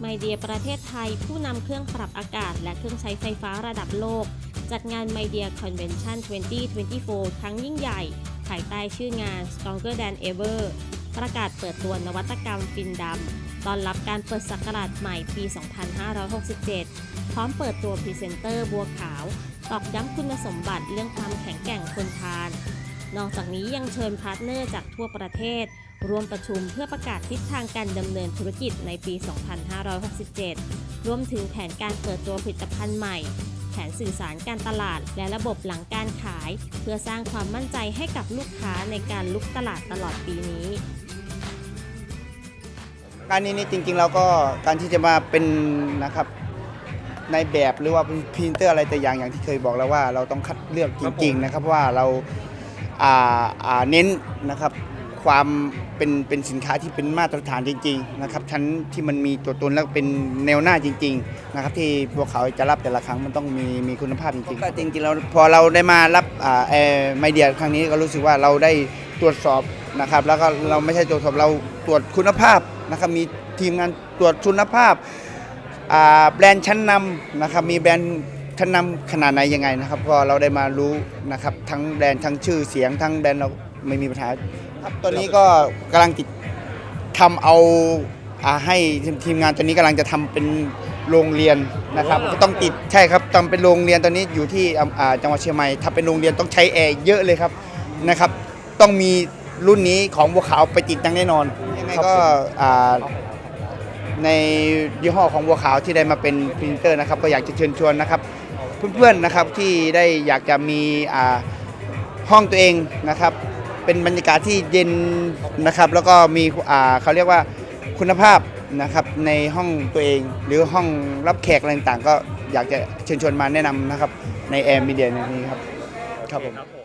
ไมเดียประเทศไทยผู้นำเครื่องปรับอากาศ และเครื่องใช้ไฟฟ้าระดับโลก จัดงานไมเดียคอนเวนชั่น 2024 ครั้งยิ่งใหญ่ ภายใต้ชื่องาน Stronger Than Ever ประกาศเปิดตัวนวัตกรรมฟินดำ ตอนรับการเปิดศักราชใหม่ปี 2567 พร้อมเปิดตัวพรีเซนเตอร์บัวขาว ตอกย้ำคุณสมบัติเรื่องความแข็งแกร่งทนทาน นอกจากนี้ยังเชิญพาร์ทเนอร์จากทั่วประเทศ ร่วมประชุมเพื่อประกาศทิศทางการดำเนินธุรกิจในปี 2567 รวมถึงแผนการเปิดตัวผลิตภัณฑ์ใหม่ แผนสื่อสารการตลาด และระบบหลังการขาย เพื่อสร้างความมั่นใจให้กับลูกค้าในการลุกตลาดตลอดปีนี้ การนี้นี่จริงๆเราก็การที่จะมาเป็นนะครับในแบบหรือว่าเป็นพรีเซนเตอร์อะไรแต่อย่างอย่างที่เคยบอกแล้วว่าเราต้องคัดเลือกจริง ๆ นะครับว่าเราเน้นนะครับ ความเป็นเป็นสินค้าที่เป็นมาตรฐานจริงๆนะครับชั้นที่มันมีตัวตนแล้วเป็นแนวหน้าจริงๆนะครับที่พวกเขาจะรับแต่ละครั้งมันต้องมีมีคุณภาพจริงๆก็จริงๆเราพอเราได้มารับอ่าแอร์ไมเดียครั้งนี้ก็รู้สึกว่าเราได้ตรวจสอบนะครับแล้วก็เราไม่ใช่ตรวจสอบเราตรวจคุณภาพนะครับมีทีมงานตรวจคุณภาพอ่าแบรนด์ชั้นนำนะครับมีแบรนด์ชั้นนำขนาดไหนยังไงนะครับพอเราได้มารู้นะครับทั้งแบรนด์ทั้งชื่อเสียงทั้งแบรนด์เรา ไม่มีปัญหาครับตอนนี้ก็กำลังติดทำเอาอ่าให้ทีมทีมงานตอนนี้กำลังจะทำเป็นโรงเรียนนะครับ ก็ต้องติดใช่ครับทำเป็นโรงเรียนตอนนี้อยู่ที่อ่าอ่าจังหวัดเชียงใหม่ถ้าเป็นโรงเรียนต้องใช้แอร์เยอะเลยครับนะครับ ต้องมีรุ่นนี้ของบัวขาวไปติดอย่างแน่นอนยังไงก็อ่า ในยี่ห้อของบัวขาวที่ได้มาเป็นพรีเซนเตอร์นะครับก็อยากจะเชิญชวนนะครับ เพื่อนๆนะครับที่ได้อยากจะมีอ่าห้องตัวเองนะครับ เป็นบรรยากาศที่เย็นนะครับ แล้วก็มีอ่าเขาเรียกว่าคุณภาพนะครับในห้องตัวเอง หรือห้องรับแขกอะไรต่างๆ ก็อยากจะเชิญชวนมาแนะนำนะครับในแอร์มีเดียนี้ครับครับผม ครับผม